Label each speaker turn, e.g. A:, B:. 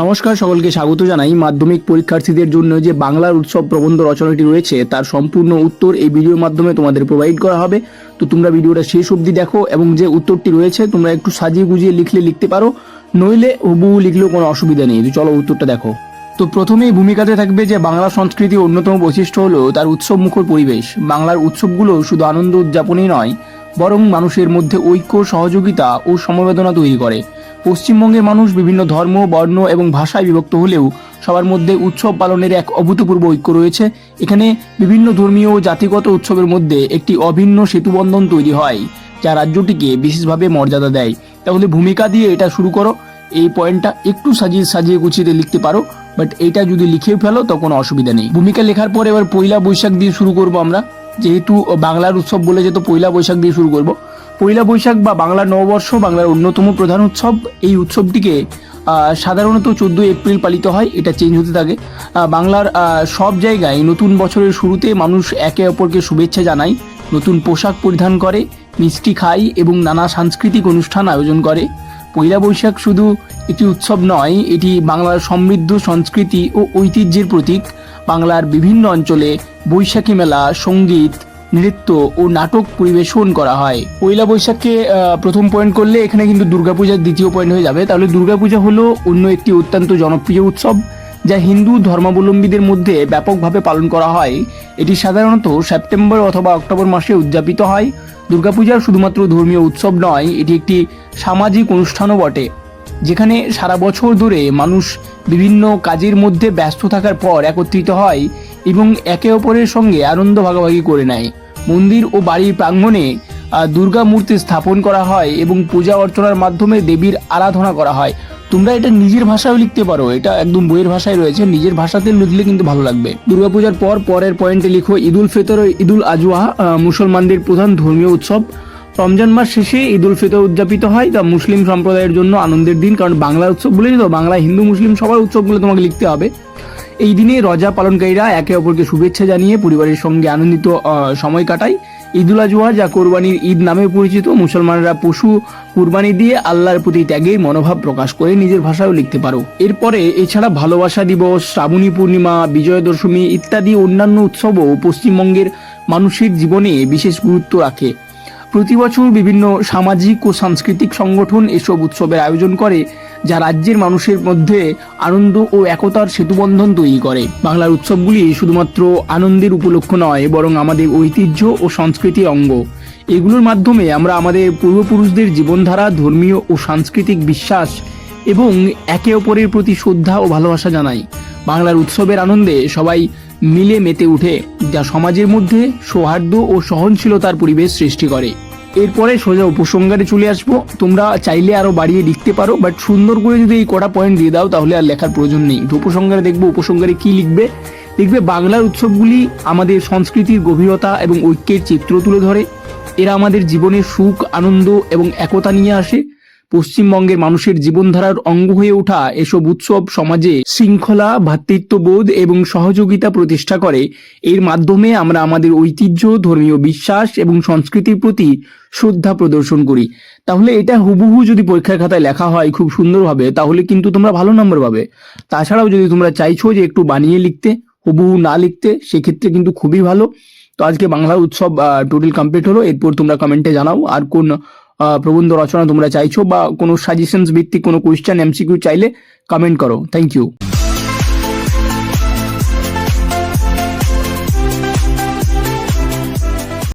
A: নমস্কার, সকলকে স্বাগত জানাই। মাধ্যমিক পরীক্ষার্থীদের জন্য যে বাংলার উৎসব প্রবন্ধ রচনাটি রয়েছে, তার সম্পূর্ণ উত্তর এই ভিডিওর মাধ্যমে তোমাদের প্রোভাইড করা হবে। তো তোমরা ভিডিওটা শেষ অবধি দেখো এবং যে উত্তরটি রয়েছে, তোমরা একটু সাজিয়ে গুজিয়ে লিখলে লিখতে পারো। নইলে হুবহু লিখলেও কোনো অসুবিধা নেই। তো চলো উত্তরটা দেখো। তো প্রথমেই ভূমিকাতে থাকবে যে বাংলা সংস্কৃতির অন্যতম বৈশিষ্ট্য হলো তার উৎসব মুখর পরিবেশ। বাংলার উৎসবগুলো শুধু আনন্দ উদযাপনই নয়, বরং মানুষের মধ্যে ঐক্য, সহযোগিতা ও সমবেদনা তৈরি করে। পশ্চিমবঙ্গের মানুষ বিভিন্ন ধর্ম, বর্ণ এবং ভাষায় বিভক্ত হলেও সবার মধ্যে উৎসব পালনের এক অভূতপূর্ব ঐক্য রয়েছে। এখানে বিভিন্ন ধর্মীয় ও জাতিগত উৎসবের মধ্যে একটি অভিন্ন সেতুবন্ধন তৈরি হয়, যা রাজ্যটিকে বিশেষভাবে মর্যাদা দেয়। তাহলে ভূমিকা দিয়ে এটা শুরু করো। এই পয়েন্টটা একটু সাজিয়ে সাজিয়ে গুছিয়ে লিখতে পারো, বাট এটা যদি লিখে ফেলো তো কোনো অসুবিধা নেই। ভূমিকা লেখার পর এবার পয়লা বৈশাখ দিয়ে শুরু করব আমরা। যেহেতু বাংলার উৎসব বলে যেহেতু পয়লা বৈশাখ দিয়ে শুরু করব। পয়লা বৈশাখ বা বাংলার নববর্ষ, বাংলার অন্যতম প্রধান উৎসব, এই উৎসবটিকে সাধারণত চোদ্দোই এপ্রিল পালিত হয়, এটা চেঞ্জ হতে থাকে। বাংলার সব জায়গায় নতুন বছরের শুরুতে মানুষ একে অপরকে শুভেচ্ছা জানায়, নতুন পোশাক পরিধান করে, মিষ্টি খায় এবং নানা সাংস্কৃতিক অনুষ্ঠান আয়োজন করে। পয়লা বৈশাখ শুধু একটি উৎসব নয়, এটি বাংলার সমৃদ্ধ সংস্কৃতি ও ঐতিহ্যের প্রতীক। বাংলার বিভিন্ন অঞ্চলে বৈশাখী মেলা, সংগীত নৃত্য ও নাটক পরিবেশন করা হয়। পয়লা বৈশাখকে প্রথম পয়েন্ট করলে এখানে কিন্তু দুর্গাপূজার দ্বিতীয় পয়েন্ট হয়ে যাবে। তাহলে দুর্গাপূজা হলো অন্য একটি অত্যন্ত জনপ্রিয় উৎসব, যা হিন্দু ধর্মাবলম্বীদের মধ্যে ব্যাপকভাবে পালন করা হয়। এটি সাধারণত সেপ্টেম্বর অথবা অক্টোবর মাসে উদযাপিত হয়। দুর্গাপূজা শুধুমাত্র ধর্মীয় উৎসব নয়, এটি একটি সামাজিক অনুষ্ঠানও বটে, যেখানে সারা বছর ধরে মানুষ বিভিন্ন কাজের মধ্যে ব্যস্ত থাকার পর একত্রিত হয়। এবং একে অপরের সঙ্গে আনন্দ ভাগাভাগি করে নেয়। মন্দির ও বাড়ির প্রাঙ্গণে দুর্গা মূর্তি স্থাপন করা হয় এবং পূজা অর্চনার মাধ্যমে দেবীর আরাধনা করা হয়। তোমরা এটা নিজের ভাষায় লিখতে পারো। এটা একদম বইয়ের ভাষায় রয়েছে। নিজের ভাষাতে লিখলে কিন্তু ভালো লাগবে। দুর্গাপূজার পর পরের পয়েন্টে লিখো, ঈদুল ফিতর ও ঈদুল আজওয়া মুসলমানদের প্রধান ধর্মীয় উৎসব। রমজান মাস শেষে ঈদ উল ফিতর উদযাপিত হয়। তা মুসলিম সম্প্রদায়ের জন্য আনন্দের দিন। কারণ বাংলা উৎসব বলেই তো? বাংলা হিন্দু, মুসলিম সবার উৎসবগুলো তোমাকে লিখতে হবে। এই দিনে রজা পালনকারীরা একে অপরকে শুভেচ্ছা জানিয়ে পরিবারের সঙ্গে আনন্দিত সময় কাটায়। ঈদুল আজহা, যা কোরবানির ঈদ নামে পরিচিত, মুসলমানরা পশু কুরবানি দিয়ে আল্লাহর প্রতি ত্যাগের মনোভাব প্রকাশ করে নিজের ভাষায়ও লিখতে পারো। এরপরে এছাড়া ভালোবাসা দিবস, শ্রাবণী পূর্ণিমা বিজয় দশমী ইত্যাদি অন্যান্য উৎসবও পশ্চিমবঙ্গের মানুষের জীবনে বিশেষ গুরুত্ব রাখে। প্রতি বছর বিভিন্ন সামাজিক ও সাংস্কৃতিক সংগঠন এসব উৎসবের আয়োজন করে। যা রাজ্যের মানুষের মধ্যে আনন্দ ও একতার সেতুবন্ধন তৈরি করে। বাংলার উৎসবগুলি শুধুমাত্র আনন্দের উপলক্ষ নয়, বরং আমাদের ঐতিহ্য ও সংস্কৃতির অঙ্গ। এগুলোর মাধ্যমে আমরা আমাদের পূর্বপুরুষদের জীবনধারা, ধর্মীয় ও সাংস্কৃতিক বিশ্বাস এবং একে অপরের প্রতি শ্রদ্ধা ও ভালোবাসা জানাই। বাংলার উৎসবের আনন্দে সবাই মিলে মেতে উঠে, যা সমাজের মধ্যে সৌহার্দ্য ও সহনশীলতার পরিবেশ সৃষ্টি করে। এরপরে সোজা উপসংহারে চলে আসব। তোমরা চাইলে আরও বাড়িয়ে লিখতে পারো বাট সুন্দর করে যদি এই কটা পয়েন্ট দিয়ে দাও, তাহলে আর লেখার প্রয়োজন নেই। উপসংহারে দেখব, উপসংহারে কি লিখবে? লিখবে, বাংলার উৎসবগুলি আমাদের সংস্কৃতির গভীরতা এবং ঐক্যের চিত্র তুলে ধরে। এরা আমাদের জীবনে সুখ, আনন্দ এবং একতা নিয়ে আসে। পশ্চিমবঙ্গের মানুষের জীবনধারার অঙ্গ হয়ে ওঠা এসব উৎসব সমাজে শৃঙ্খলা ভ্রাতৃত্ববোধ এবং সহযোগিতা প্রতিষ্ঠা করে। এর মাধ্যমে আমরা আমাদের ঐতিহ্য, ধর্মীয় বিশ্বাস এবং সংস্কৃতির প্রতি শ্রদ্ধা প্রদর্শন করি। তাহলে এটা হুবহু যদি পরীক্ষার খাতায় লেখা হয় খুব সুন্দরভাবে, তাহলে কিন্তু তোমরা ভালো নম্বর পাবে। তাছাড়াও যদি তোমরা চাইছো যে একটু বানিয়ে লিখতে, হুবহু না লিখতে, সেক্ষেত্রে কিন্তু খুবই ভালো। তো আজকে বাংলা উৎসব টোটাল কমপ্লিট হলো। এরপর তোমরা কমেন্টে জানাও আর কোন প্রবন্ধ রচনা তোমরা চাইছো বা কোনো সাজেশনস ভিত্তিক কোনো কোয়েশ্চেন এমসিকিউ চাইলে কমেন্ট করো। Thank you